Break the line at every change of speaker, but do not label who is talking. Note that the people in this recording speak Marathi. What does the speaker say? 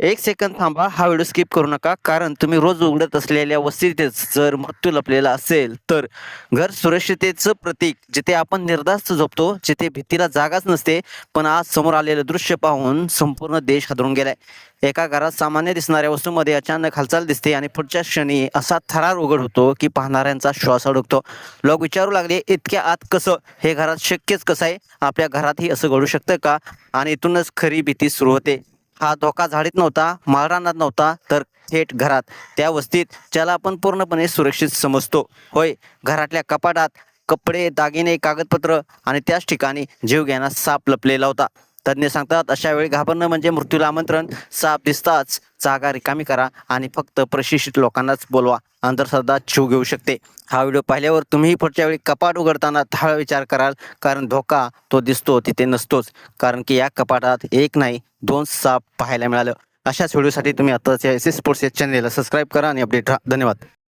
एक सेकंद थांबा. हा व्हिडिओ स्किप करू नका. कारण तुम्ही रोज उघडत असलेल्या वस्तीतच जर मृत्यू लपलेला असेल तर घर सुरक्षितेचं प्रतीक जिथे आपण निर्धास्त झोपतो जिथे भीतीला जागाच नसते पण आज समोर आलेलं दृश्य पाहून संपूर्ण देश हादरून गेलाय. एका घरात सामान्य दिसणाऱ्या वस्तूमध्ये अचानक हालचाल दिसते आणि पुढच्या क्षणी असा थरार उघड होतो की पाहणाऱ्यांचा श्वास अडकतो. लोक विचारू लागले इतक्या आत कसं? हे घरात शक्यच कसं आहे? आपल्या घरातही असं घडू शकतं का? आणि इथूनच खरी भीती सुरू होते. हा धोका झाडीत नव्हता माळरानात नव्हता तर थेट घरात. त्या वस्तीत ज्याला आपण पूर्णपणे सुरक्षित समजतो. होय घरातल्या कपाटात कपडे दागिने कागदपत्र आणि त्याच ठिकाणी जीवघेणा साप लपलेला होता. तज्ज्ञ सांगतात अशा वेळी घाबरणं म्हणजे मृत्यूला आमंत्रण. साप दिसताच जागा रिकामी करा आणि फक्त प्रशिक्षित लोकांनाच बोलवा. अंधश्रद्धा जीव घेऊ शकते. हा व्हिडिओ पाहिल्यावर तुम्ही पुढच्या वेळी कपाट उघडताना थाळ विचार कराल कारण धोका तो दिसतो तिथे नसतोच. कारण की या कपाटात एक नाही दोन साप पाहायला मिळालं. अशाच व्हिडिओसाठी तुम्ही आताच या एस एस स्पोर्ट्स या चॅनेलला सबस्क्राईब करा आणि अपडेट राहा. धन्यवाद.